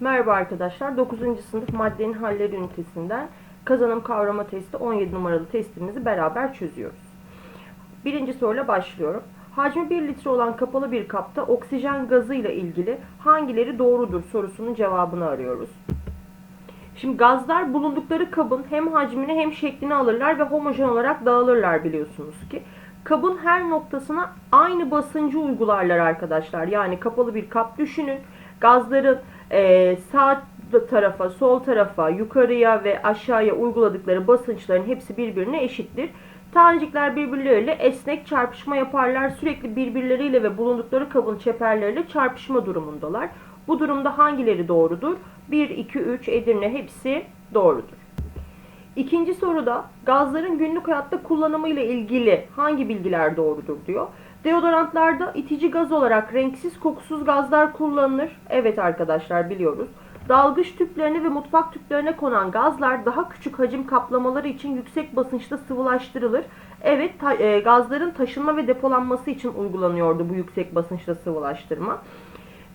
Merhaba arkadaşlar. 9. sınıf maddenin halleri ünitesinden kazanım kavrama testi 17 numaralı testimizi beraber çözüyoruz. Birinci soruyla başlıyorum. Hacmi 1 litre olan kapalı bir kapta oksijen gazı ile ilgili hangileri doğrudur sorusunun cevabını arıyoruz. Şimdi gazlar bulundukları kabın hem hacmini hem şeklini alırlar ve homojen olarak dağılırlar biliyorsunuz ki. Kabın her noktasına aynı basıncı uygularlar arkadaşlar. Yani kapalı bir kap düşünün. Gazların e, sağ tarafa, sol tarafa, yukarıya ve aşağıya uyguladıkları basınçların hepsi birbirine eşittir. Tanecikler birbirleriyle esnek çarpışma yaparlar. Sürekli birbirleriyle ve bulundukları kabın çeperleriyle çarpışma durumundalar. Bu durumda hangileri doğrudur? 1, 2, 3, Edirne hepsi doğrudur. İkinci soruda gazların günlük hayatta kullanımı ile ilgili hangi bilgiler doğrudur diyor. Deodorantlarda itici gaz olarak renksiz kokusuz gazlar kullanılır. Evet arkadaşlar biliyoruz. Dalgıç tüplerine ve mutfak tüplerine konan gazlar daha küçük hacim kaplamaları için yüksek basınçta sıvılaştırılır. Evet ta- e, gazların taşınma ve depolanması için uygulanıyordu bu yüksek basınçta sıvılaştırma.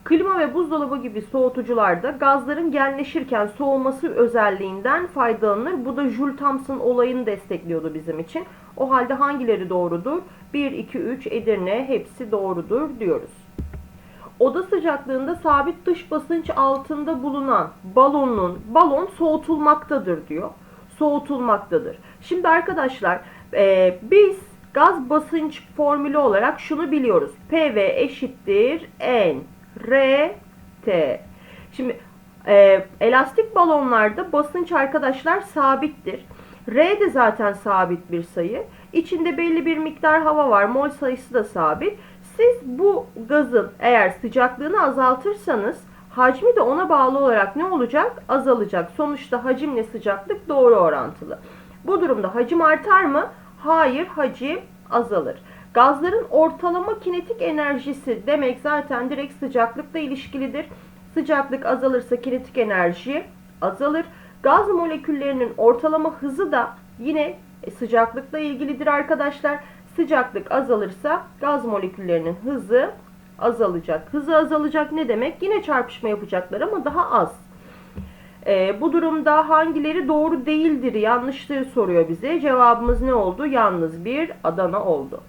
Klima ve buzdolabı gibi soğutucularda gazların genleşirken soğuması özelliğinden faydalanır. Bu da Joule Thomson olayını destekliyordu bizim için. O halde hangileri doğrudur? 1, 2, 3 Edirne hepsi doğrudur diyoruz. Oda sıcaklığında sabit dış basınç altında bulunan balonun balon soğutulmaktadır diyor. Soğutulmaktadır. Şimdi arkadaşlar e, biz gaz basınç formülü olarak şunu biliyoruz. PV eşittir N R T. Şimdi e, elastik balonlarda basınç arkadaşlar sabittir. R de zaten sabit bir sayı. İçinde belli bir miktar hava var. Mol sayısı da sabit. Siz bu gazın eğer sıcaklığını azaltırsanız hacmi de ona bağlı olarak ne olacak? Azalacak. Sonuçta hacimle sıcaklık doğru orantılı. Bu durumda hacim artar mı? Hayır, hacim azalır. Gazların ortalama kinetik enerjisi demek zaten direkt sıcaklıkla ilişkilidir. Sıcaklık azalırsa kinetik enerji azalır. Gaz moleküllerinin ortalama hızı da yine sıcaklıkla ilgilidir arkadaşlar. Sıcaklık azalırsa gaz moleküllerinin hızı azalacak. Hızı azalacak ne demek? Yine çarpışma yapacaklar ama daha az. Ee, bu durumda hangileri doğru değildir, yanlıştır soruyor bize. Cevabımız ne oldu? Yalnız bir Adana oldu.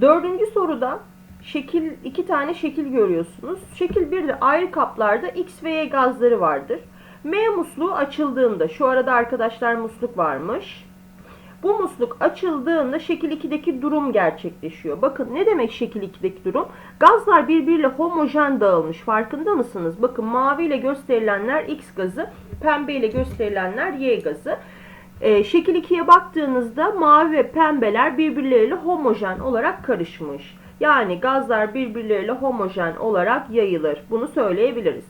Dördüncü soruda şekil iki tane şekil görüyorsunuz. Şekil 1'de ayrı kaplarda X ve Y gazları vardır. M musluğu açıldığında şu arada arkadaşlar musluk varmış. Bu musluk açıldığında şekil 2'deki durum gerçekleşiyor. Bakın ne demek şekil 2'deki durum? Gazlar birbiriyle homojen dağılmış. Farkında mısınız? Bakın mavi ile gösterilenler X gazı, pembe ile gösterilenler Y gazı. Ee, şekil 2'ye baktığınızda mavi ve pembeler birbirleriyle homojen olarak karışmış. Yani gazlar birbirleriyle homojen olarak yayılır. Bunu söyleyebiliriz.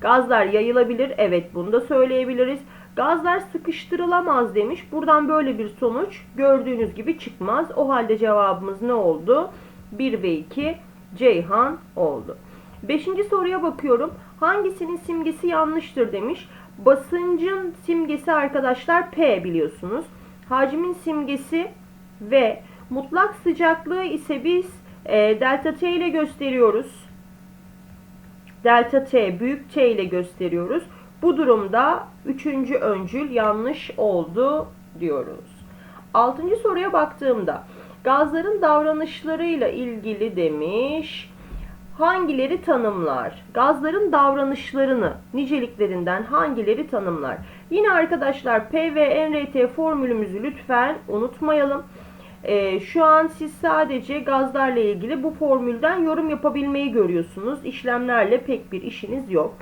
Gazlar yayılabilir. Evet bunu da söyleyebiliriz. Gazlar sıkıştırılamaz demiş. Buradan böyle bir sonuç gördüğünüz gibi çıkmaz. O halde cevabımız ne oldu? 1 ve 2 Ceyhan oldu. Beşinci soruya bakıyorum. Hangisinin simgesi yanlıştır demiş. Basıncın simgesi arkadaşlar P biliyorsunuz. Hacmin simgesi V. Mutlak sıcaklığı ise biz e, delta T ile gösteriyoruz. Delta T büyük T ile gösteriyoruz. Bu durumda üçüncü öncül yanlış oldu diyoruz. Altıncı soruya baktığımda gazların davranışlarıyla ilgili demiş. Hangileri tanımlar? Gazların davranışlarını, niceliklerinden hangileri tanımlar? Yine arkadaşlar P ve NRT formülümüzü lütfen unutmayalım. Ee, şu an siz sadece gazlarla ilgili bu formülden yorum yapabilmeyi görüyorsunuz. İşlemlerle pek bir işiniz yok.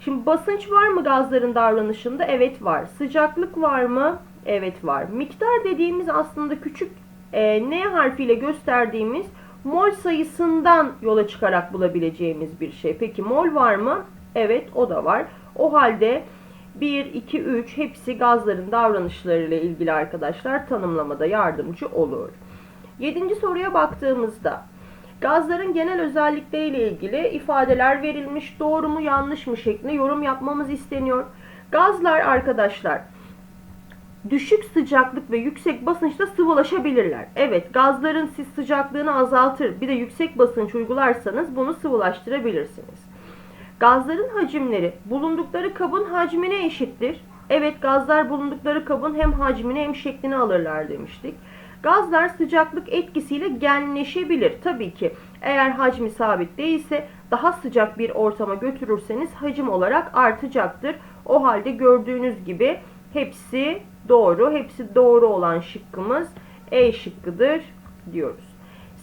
Şimdi basınç var mı gazların davranışında? Evet var. Sıcaklık var mı? Evet var. Miktar dediğimiz aslında küçük e, N harfiyle gösterdiğimiz mol sayısından yola çıkarak bulabileceğimiz bir şey. Peki mol var mı? Evet o da var. O halde 1, 2, 3 hepsi gazların davranışlarıyla ilgili arkadaşlar tanımlamada yardımcı olur. Yedinci soruya baktığımızda Gazların genel özellikleriyle ilgili ifadeler verilmiş. Doğru mu yanlış mı şeklinde yorum yapmamız isteniyor. Gazlar arkadaşlar düşük sıcaklık ve yüksek basınçta sıvılaşabilirler. Evet gazların siz sıcaklığını azaltır bir de yüksek basınç uygularsanız bunu sıvılaştırabilirsiniz. Gazların hacimleri bulundukları kabın hacmine eşittir. Evet gazlar bulundukları kabın hem hacmini hem şeklini alırlar demiştik. Gazlar sıcaklık etkisiyle genleşebilir. Tabii ki eğer hacmi sabit değilse daha sıcak bir ortama götürürseniz hacim olarak artacaktır. O halde gördüğünüz gibi hepsi doğru. Hepsi doğru olan şıkkımız E şıkkıdır diyoruz.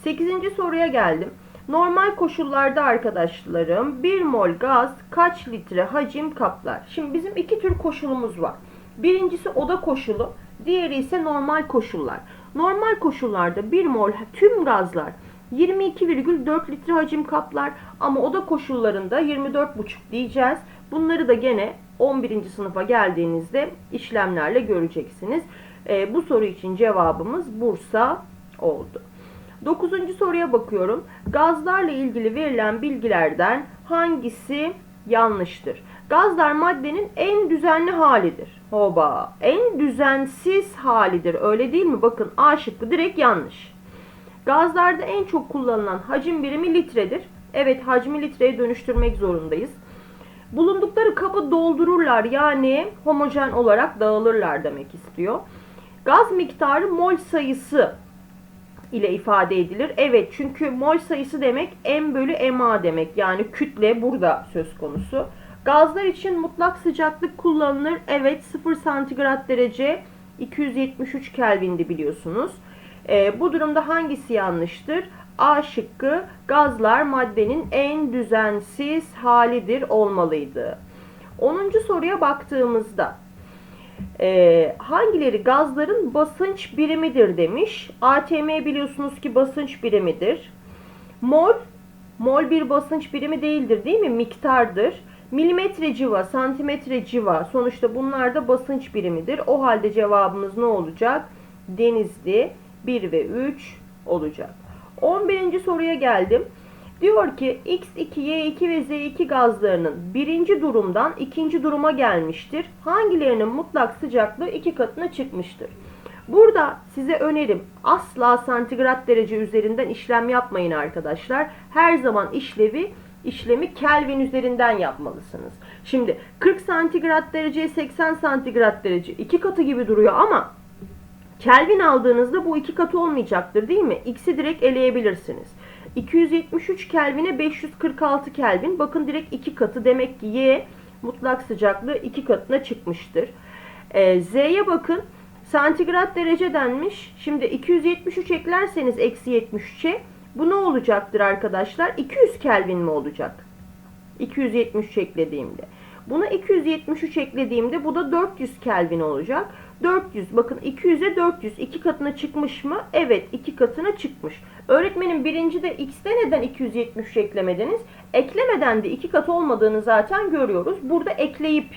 8. soruya geldim. Normal koşullarda arkadaşlarım 1 mol gaz kaç litre hacim kaplar? Şimdi bizim iki tür koşulumuz var. Birincisi oda koşulu, diğeri ise normal koşullar. Normal koşullarda 1 mol tüm gazlar 22,4 litre hacim kaplar ama oda koşullarında 24,5 diyeceğiz. Bunları da gene 11. sınıfa geldiğinizde işlemlerle göreceksiniz. E, bu soru için cevabımız Bursa oldu. Dokuzuncu soruya bakıyorum. Gazlarla ilgili verilen bilgilerden hangisi yanlıştır? Gazlar maddenin en düzenli halidir. Hoba. En düzensiz halidir. Öyle değil mi? Bakın A şıkkı direkt yanlış. Gazlarda en çok kullanılan hacim birimi litredir. Evet hacmi litreye dönüştürmek zorundayız. Bulundukları kabı doldururlar yani homojen olarak dağılırlar demek istiyor. Gaz miktarı mol sayısı ile ifade edilir. Evet çünkü mol sayısı demek M bölü MA demek. Yani kütle burada söz konusu. Gazlar için mutlak sıcaklık kullanılır. Evet 0 santigrat derece 273 Kelvin'di biliyorsunuz. E, bu durumda hangisi yanlıştır? A şıkkı gazlar maddenin en düzensiz halidir olmalıydı. 10. soruya baktığımızda e, hangileri gazların basınç birimidir demiş. ATM biliyorsunuz ki basınç birimidir. Mol, mol bir basınç birimi değildir değil mi? Miktardır. Milimetre civa, santimetre civa sonuçta bunlar da basınç birimidir. O halde cevabımız ne olacak? Denizli 1 ve 3 olacak. 11. soruya geldim. Diyor ki X2, Y2 ve Z2 gazlarının birinci durumdan ikinci duruma gelmiştir. Hangilerinin mutlak sıcaklığı iki katına çıkmıştır? Burada size önerim asla santigrat derece üzerinden işlem yapmayın arkadaşlar. Her zaman işlevi işlemi Kelvin üzerinden yapmalısınız. Şimdi 40 santigrat derece 80 santigrat derece iki katı gibi duruyor ama Kelvin aldığınızda bu iki katı olmayacaktır değil mi? X'i direkt eleyebilirsiniz. 273 Kelvin'e 546 Kelvin. Bakın direkt iki katı. Demek ki Y mutlak sıcaklığı iki katına çıkmıştır. Ee, Z'ye bakın. Santigrat derece denmiş. Şimdi 273 eklerseniz eksi 73'e bu ne olacaktır arkadaşlar? 200 Kelvin mi olacak? 273 eklediğimde. Buna 273 eklediğimde bu da 400 Kelvin olacak. 400 bakın 200'e 400 iki katına çıkmış mı? Evet iki katına çıkmış. Öğretmenin birinci de x'te neden 273 eklemediniz? Eklemeden de iki kat olmadığını zaten görüyoruz. Burada ekleyip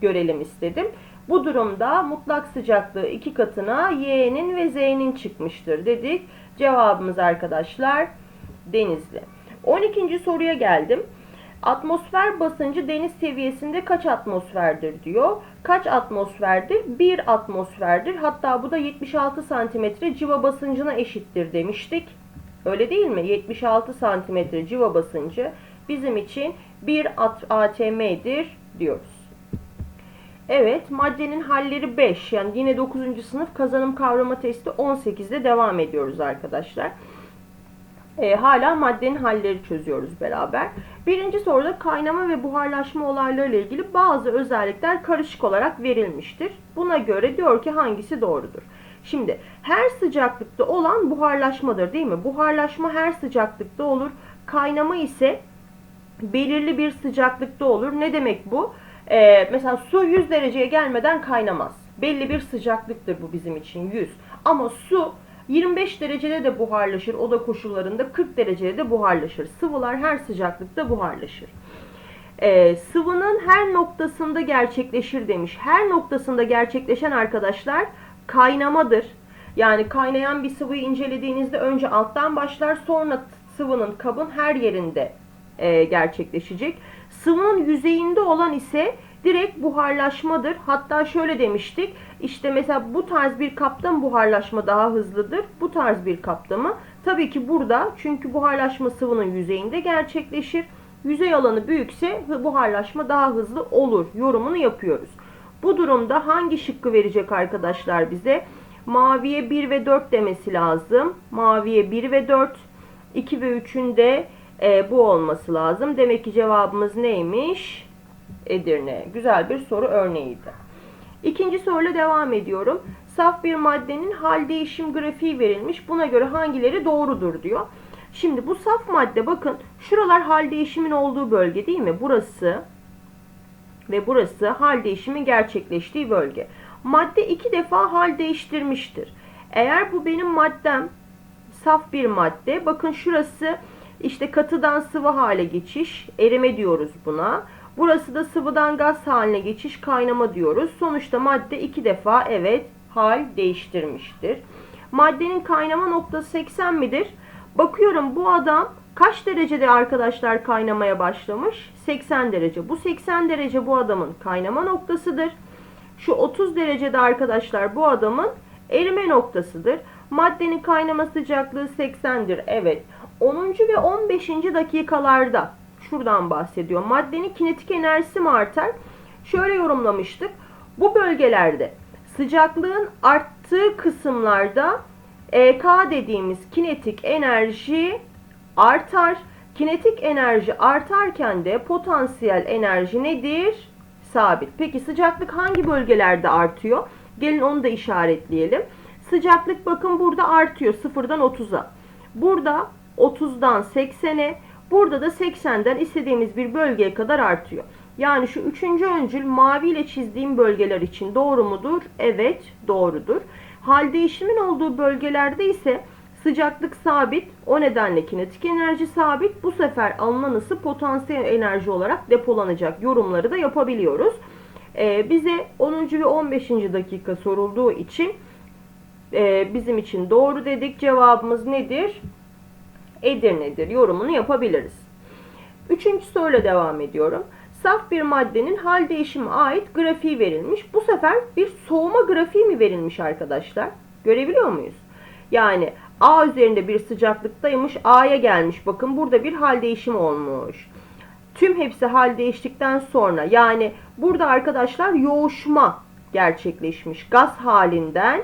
görelim istedim. Bu durumda mutlak sıcaklığı iki katına y'nin ve z'nin çıkmıştır dedik. Cevabımız arkadaşlar denizli. 12. soruya geldim. Atmosfer basıncı deniz seviyesinde kaç atmosferdir diyor. Kaç atmosferdir? 1 atmosferdir. Hatta bu da 76 santimetre civa basıncına eşittir demiştik. Öyle değil mi? 76 santimetre civa basıncı bizim için 1 atm'dir diyoruz. Evet, maddenin halleri 5. Yani yine 9. sınıf kazanım kavrama testi 18'de devam ediyoruz arkadaşlar. E, hala maddenin halleri çözüyoruz beraber. Birinci soruda kaynama ve buharlaşma olaylarıyla ilgili bazı özellikler karışık olarak verilmiştir. Buna göre diyor ki hangisi doğrudur. Şimdi her sıcaklıkta olan buharlaşmadır değil mi? Buharlaşma her sıcaklıkta olur. Kaynama ise belirli bir sıcaklıkta olur. Ne demek bu? Ee, mesela su 100 dereceye gelmeden kaynamaz. Belli bir sıcaklıktır bu bizim için 100. Ama su 25 derecede de buharlaşır. Oda koşullarında 40 derecede de buharlaşır. Sıvılar her sıcaklıkta buharlaşır. Ee, sıvının her noktasında gerçekleşir demiş. Her noktasında gerçekleşen arkadaşlar kaynamadır. Yani kaynayan bir sıvıyı incelediğinizde önce alttan başlar sonra sıvının kabın her yerinde e, gerçekleşecek. Sıvının yüzeyinde olan ise direkt buharlaşmadır. Hatta şöyle demiştik. İşte mesela bu tarz bir kapta mı buharlaşma daha hızlıdır? Bu tarz bir kapta mı? Tabii ki burada çünkü buharlaşma sıvının yüzeyinde gerçekleşir. yüzey alanı büyükse buharlaşma daha hızlı olur yorumunu yapıyoruz. Bu durumda hangi şıkkı verecek arkadaşlar bize? Maviye 1 ve 4 demesi lazım. Maviye 1 ve 4. 2 ve 3'ün de e, bu olması lazım. Demek ki cevabımız neymiş? Edirne. Güzel bir soru örneğiydi. İkinci soruyla devam ediyorum. Saf bir maddenin hal değişim grafiği verilmiş. Buna göre hangileri doğrudur diyor. Şimdi bu saf madde bakın şuralar hal değişimin olduğu bölge değil mi? Burası ve burası hal değişimin gerçekleştiği bölge. Madde iki defa hal değiştirmiştir. Eğer bu benim maddem saf bir madde. Bakın şurası işte katıdan sıvı hale geçiş, erime diyoruz buna. Burası da sıvıdan gaz haline geçiş, kaynama diyoruz. Sonuçta madde iki defa evet hal değiştirmiştir. Maddenin kaynama noktası 80 midir? Bakıyorum bu adam kaç derecede arkadaşlar kaynamaya başlamış? 80 derece. Bu 80 derece bu adamın kaynama noktasıdır. Şu 30 derecede arkadaşlar bu adamın erime noktasıdır. Maddenin kaynama sıcaklığı 80'dir. Evet. 10. ve 15. dakikalarda şuradan bahsediyor. Maddenin kinetik enerjisi mi artar? Şöyle yorumlamıştık. Bu bölgelerde sıcaklığın arttığı kısımlarda EK dediğimiz kinetik enerji artar. Kinetik enerji artarken de potansiyel enerji nedir? Sabit. Peki sıcaklık hangi bölgelerde artıyor? Gelin onu da işaretleyelim. Sıcaklık bakın burada artıyor sıfırdan 30'a. Burada 30'dan 80'e, burada da 80'den istediğimiz bir bölgeye kadar artıyor. Yani şu üçüncü öncül mavi ile çizdiğim bölgeler için doğru mudur? Evet doğrudur. Hal değişimin olduğu bölgelerde ise sıcaklık sabit. O nedenle kinetik enerji sabit. Bu sefer alınan ısı potansiyel enerji olarak depolanacak yorumları da yapabiliyoruz. Ee, bize 10. ve 15. dakika sorulduğu için e, bizim için doğru dedik. Cevabımız nedir? Edirne'dir. Yorumunu yapabiliriz. Üçüncü soruyla devam ediyorum. Saf bir maddenin hal değişimi ait grafiği verilmiş. Bu sefer bir soğuma grafiği mi verilmiş arkadaşlar? Görebiliyor muyuz? Yani A üzerinde bir sıcaklıktaymış. A'ya gelmiş. Bakın burada bir hal değişimi olmuş. Tüm hepsi hal değiştikten sonra yani burada arkadaşlar yoğuşma gerçekleşmiş. Gaz halinden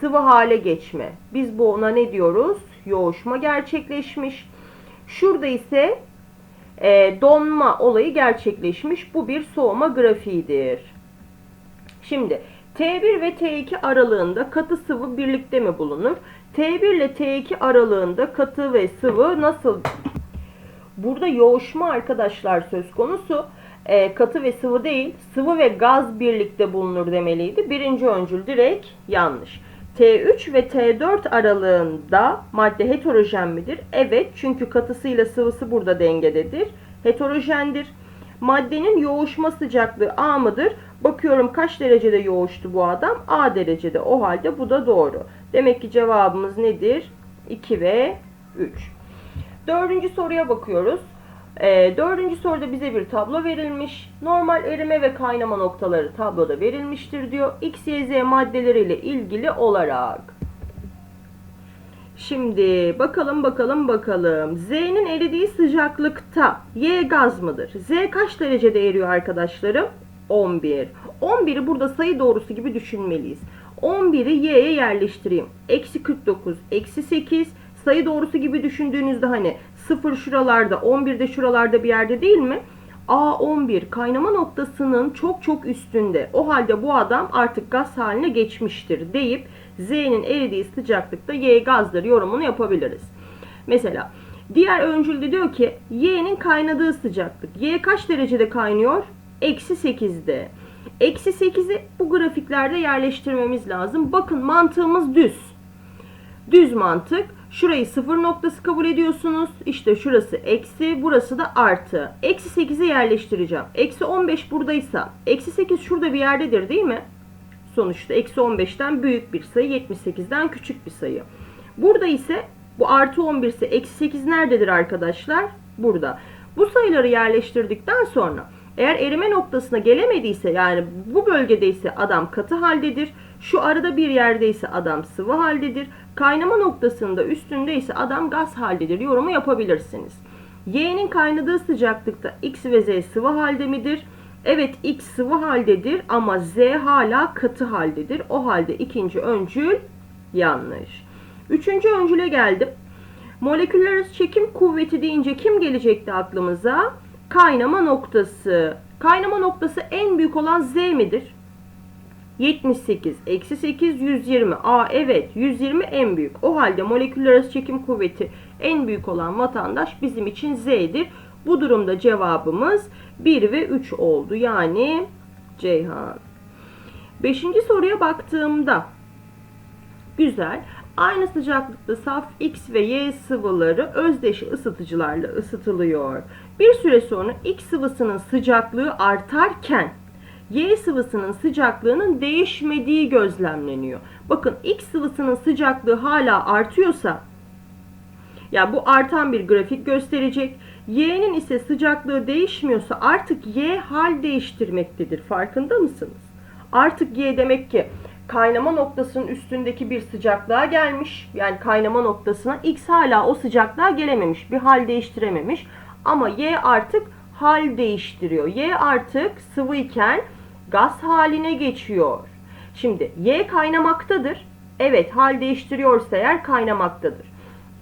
sıvı hale geçme. Biz bu ona ne diyoruz? Yoğuşma gerçekleşmiş. Şurada ise e, donma olayı gerçekleşmiş. Bu bir soğuma grafiğidir. Şimdi T1 ve T2 aralığında katı sıvı birlikte mi bulunur? T1 ile T2 aralığında katı ve sıvı nasıl? Burada yoğuşma arkadaşlar söz konusu. E, katı ve sıvı değil, sıvı ve gaz birlikte bulunur demeliydi. Birinci öncül direkt yanlış. T3 ve T4 aralığında madde heterojen midir? Evet çünkü katısıyla sıvısı burada dengededir. Heterojendir. Maddenin yoğuşma sıcaklığı A mıdır? Bakıyorum kaç derecede yoğuştu bu adam? A derecede. O halde bu da doğru. Demek ki cevabımız nedir? 2 ve 3. Dördüncü soruya bakıyoruz. Ee, dördüncü soruda bize bir tablo verilmiş. Normal erime ve kaynama noktaları tabloda verilmiştir diyor. X, Y, Z maddeleriyle ilgili olarak. Şimdi bakalım bakalım bakalım. Z'nin eridiği sıcaklıkta Y gaz mıdır? Z kaç derecede eriyor arkadaşlarım? 11. 11'i burada sayı doğrusu gibi düşünmeliyiz. 11'i Y'ye yerleştireyim. Eksi 49, eksi 8 sayı doğrusu gibi düşündüğünüzde hani 0 şuralarda 11 de şuralarda bir yerde değil mi? A11 kaynama noktasının çok çok üstünde. O halde bu adam artık gaz haline geçmiştir deyip Z'nin eridiği sıcaklıkta Y gazdır yorumunu yapabiliriz. Mesela diğer öncülde diyor ki Y'nin kaynadığı sıcaklık. Y kaç derecede kaynıyor? Eksi 8'de. Eksi 8'i bu grafiklerde yerleştirmemiz lazım. Bakın mantığımız düz. Düz mantık. Şurayı sıfır noktası kabul ediyorsunuz. İşte şurası eksi, burası da artı. Eksi 8'e yerleştireceğim. Eksi 15 buradaysa, eksi 8 şurada bir yerdedir değil mi? Sonuçta eksi 15'ten büyük bir sayı, 78'den küçük bir sayı. Burada ise bu artı 11 ise eksi 8 nerededir arkadaşlar? Burada. Bu sayıları yerleştirdikten sonra eğer erime noktasına gelemediyse yani bu bölgedeyse adam katı haldedir. Şu arada bir yerdeyse adam sıvı haldedir. Kaynama noktasında üstündeyse adam gaz haldedir. Yorumu yapabilirsiniz. Y'nin kaynadığı sıcaklıkta X ve Z sıvı halde midir? Evet X sıvı haldedir ama Z hala katı haldedir. O halde ikinci öncül yanlış. Üçüncü öncüle geldim. Moleküller çekim kuvveti deyince kim gelecekti aklımıza? Kaynama noktası. Kaynama noktası en büyük olan Z midir? 78, eksi 8, 120. Aa evet 120 en büyük. O halde moleküller arası çekim kuvveti en büyük olan vatandaş bizim için Z'dir. Bu durumda cevabımız 1 ve 3 oldu. Yani Ceyhan. Beşinci soruya baktığımda güzel. Aynı sıcaklıkta saf X ve Y sıvıları özdeş ısıtıcılarla ısıtılıyor. Bir süre sonra X sıvısının sıcaklığı artarken Y sıvısının sıcaklığının değişmediği gözlemleniyor. Bakın X sıvısının sıcaklığı hala artıyorsa ya bu artan bir grafik gösterecek. Y'nin ise sıcaklığı değişmiyorsa artık Y hal değiştirmektedir. Farkında mısınız? Artık Y demek ki kaynama noktasının üstündeki bir sıcaklığa gelmiş. Yani kaynama noktasına X hala o sıcaklığa gelememiş. Bir hal değiştirememiş. Ama Y artık hal değiştiriyor. Y artık sıvı iken gaz haline geçiyor. Şimdi Y kaynamaktadır. Evet hal değiştiriyorsa eğer kaynamaktadır.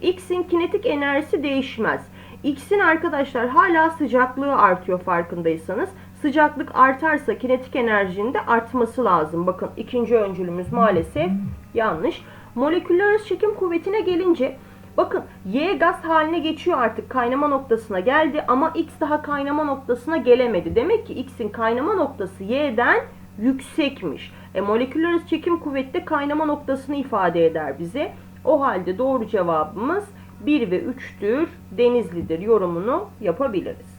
X'in kinetik enerjisi değişmez. X'in arkadaşlar hala sıcaklığı artıyor farkındaysanız. Sıcaklık artarsa kinetik enerjinin de artması lazım. Bakın ikinci öncülümüz maalesef yanlış. Moleküller çekim kuvvetine gelince bakın Y gaz haline geçiyor artık kaynama noktasına geldi ama X daha kaynama noktasına gelemedi. Demek ki X'in kaynama noktası Y'den yüksekmiş. E, moleküller arası çekim kuvveti de kaynama noktasını ifade eder bize. O halde doğru cevabımız 1 ve 3'tür. Denizlidir yorumunu yapabiliriz.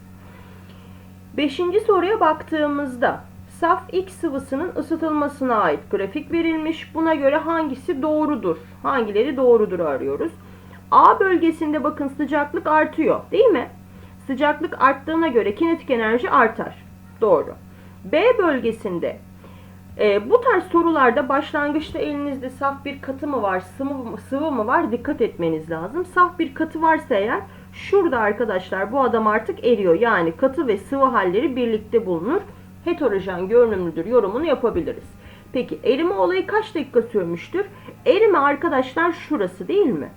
Beşinci soruya baktığımızda saf X sıvısının ısıtılmasına ait grafik verilmiş. Buna göre hangisi doğrudur? Hangileri doğrudur arıyoruz. A bölgesinde bakın sıcaklık artıyor değil mi? Sıcaklık arttığına göre kinetik enerji artar. Doğru. B bölgesinde e, bu tarz sorularda başlangıçta elinizde saf bir katı mı var, sıvı mı, sıvı mı var dikkat etmeniz lazım. Saf bir katı varsa eğer şurada arkadaşlar bu adam artık eriyor. Yani katı ve sıvı halleri birlikte bulunur. Heterojen görünümlüdür yorumunu yapabiliriz. Peki erime olayı kaç dakika sürmüştür? Erime arkadaşlar şurası değil mi?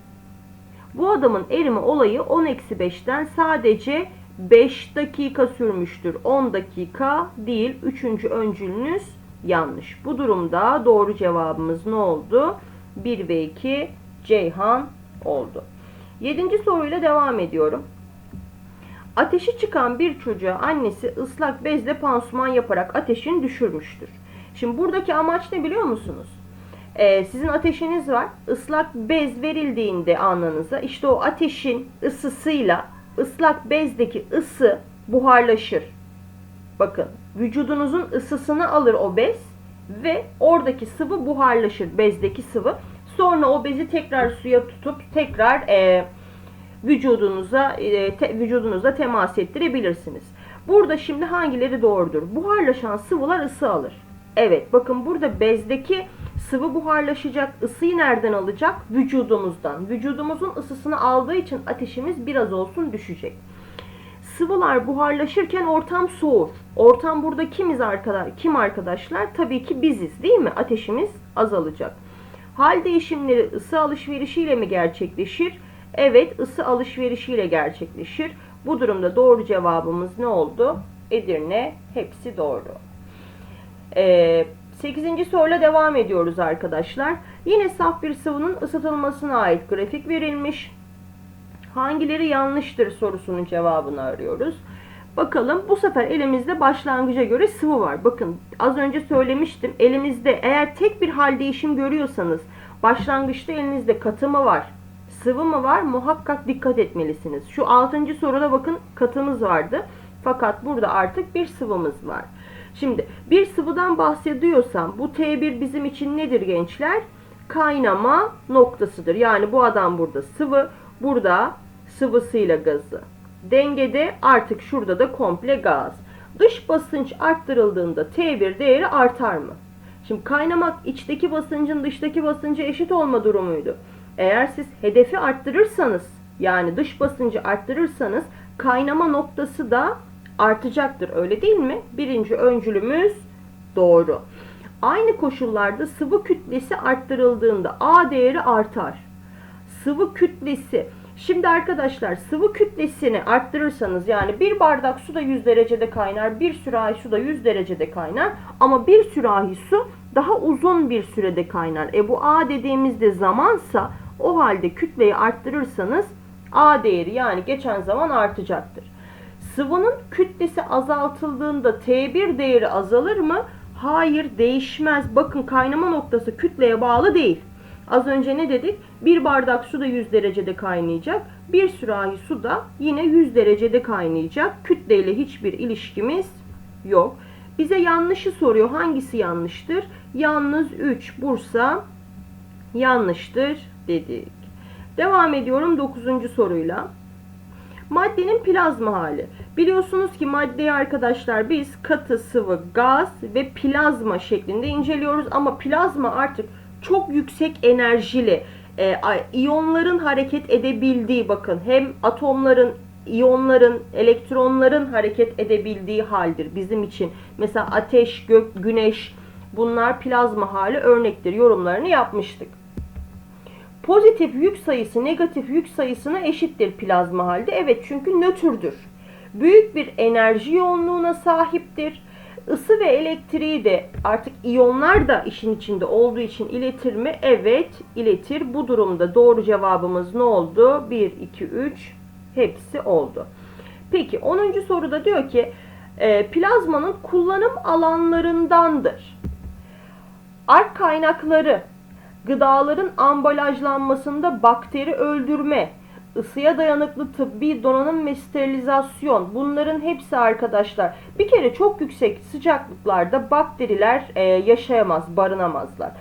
Bu adamın erime olayı 10-5'ten sadece 5 dakika sürmüştür. 10 dakika değil. Üçüncü öncülünüz yanlış. Bu durumda doğru cevabımız ne oldu? 1 ve 2 Ceyhan oldu. Yedinci soruyla devam ediyorum. Ateşi çıkan bir çocuğa annesi ıslak bezle pansuman yaparak ateşini düşürmüştür. Şimdi buradaki amaç ne biliyor musunuz? Ee, sizin ateşiniz var. Islak bez verildiğinde alnınıza işte o ateşin ısısıyla ıslak bezdeki ısı buharlaşır. Bakın vücudunuzun ısısını alır o bez ve oradaki sıvı buharlaşır bezdeki sıvı. Sonra o bezi tekrar suya tutup tekrar e, vücudunuza e, te, vücudunuza temas ettirebilirsiniz. Burada şimdi hangileri doğrudur? Buharlaşan sıvılar ısı alır. Evet bakın burada bezdeki sıvı buharlaşacak ısıyı nereden alacak? Vücudumuzdan. Vücudumuzun ısısını aldığı için ateşimiz biraz olsun düşecek. Sıvılar buharlaşırken ortam soğur. Ortam burada kimiz arkadaşlar? Kim arkadaşlar? Tabii ki biziz değil mi? Ateşimiz azalacak. Hal değişimleri ısı alışverişiyle mi gerçekleşir? Evet, ısı alışverişiyle gerçekleşir. Bu durumda doğru cevabımız ne oldu? Edirne. Hepsi doğru. Ee, 8. soruyla devam ediyoruz arkadaşlar. Yine saf bir sıvının ısıtılmasına ait grafik verilmiş. Hangileri yanlıştır sorusunun cevabını arıyoruz. Bakalım bu sefer elimizde başlangıca göre sıvı var. Bakın az önce söylemiştim. Elimizde eğer tek bir hal değişim görüyorsanız başlangıçta elinizde katı mı var, sıvı mı var muhakkak dikkat etmelisiniz. Şu 6. soruda bakın katımız vardı. Fakat burada artık bir sıvımız var. Şimdi bir sıvıdan bahsediyorsam bu T1 bizim için nedir gençler? Kaynama noktasıdır. Yani bu adam burada sıvı, burada sıvısıyla gazı. Dengede artık şurada da komple gaz. Dış basınç arttırıldığında T1 değeri artar mı? Şimdi kaynamak içteki basıncın dıştaki basınca eşit olma durumuydu. Eğer siz hedefi arttırırsanız yani dış basıncı arttırırsanız kaynama noktası da artacaktır. Öyle değil mi? Birinci öncülümüz doğru. Aynı koşullarda sıvı kütlesi arttırıldığında A değeri artar. Sıvı kütlesi. Şimdi arkadaşlar sıvı kütlesini arttırırsanız yani bir bardak su da 100 derecede kaynar, bir sürahi su da 100 derecede kaynar ama bir sürahi su daha uzun bir sürede kaynar. E bu A dediğimizde zamansa o halde kütleyi arttırırsanız A değeri yani geçen zaman artacaktır. Sıvının kütlesi azaltıldığında T1 değeri azalır mı? Hayır değişmez. Bakın kaynama noktası kütleye bağlı değil. Az önce ne dedik? Bir bardak su da 100 derecede kaynayacak. Bir sürahi su da yine 100 derecede kaynayacak. Kütleyle hiçbir ilişkimiz yok. Bize yanlışı soruyor. Hangisi yanlıştır? Yalnız 3 Bursa yanlıştır dedik. Devam ediyorum 9. soruyla. Maddenin plazma hali. Biliyorsunuz ki maddeyi arkadaşlar biz katı, sıvı, gaz ve plazma şeklinde inceliyoruz. Ama plazma artık çok yüksek enerjili e, iyonların hareket edebildiği bakın hem atomların iyonların, elektronların hareket edebildiği haldir bizim için. Mesela ateş, gök, güneş bunlar plazma hali örnektir. Yorumlarını yapmıştık. Pozitif yük sayısı negatif yük sayısına eşittir plazma halde. Evet çünkü nötrdür. Büyük bir enerji yoğunluğuna sahiptir. Isı ve elektriği de artık iyonlar da işin içinde olduğu için iletir mi? Evet iletir. Bu durumda doğru cevabımız ne oldu? 1, 2, 3 hepsi oldu. Peki 10. soruda diyor ki e, plazmanın kullanım alanlarındandır. Ark kaynakları gıdaların ambalajlanmasında bakteri öldürme, ısıya dayanıklı tıbbi donanım ve sterilizasyon bunların hepsi arkadaşlar bir kere çok yüksek sıcaklıklarda bakteriler e, yaşayamaz, barınamazlar.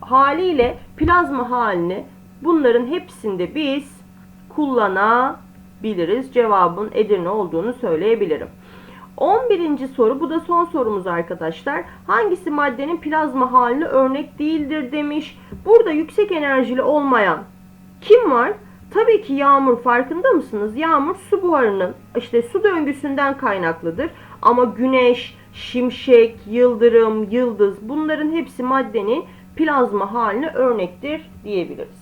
Haliyle plazma halini bunların hepsinde biz kullanabiliriz. Cevabın Edirne olduğunu söyleyebilirim. 11. soru bu da son sorumuz arkadaşlar. Hangisi maddenin plazma haline örnek değildir demiş. Burada yüksek enerjili olmayan kim var? Tabii ki yağmur farkında mısınız? Yağmur su buharının işte su döngüsünden kaynaklıdır. Ama güneş, şimşek, yıldırım, yıldız bunların hepsi maddenin plazma haline örnektir diyebiliriz.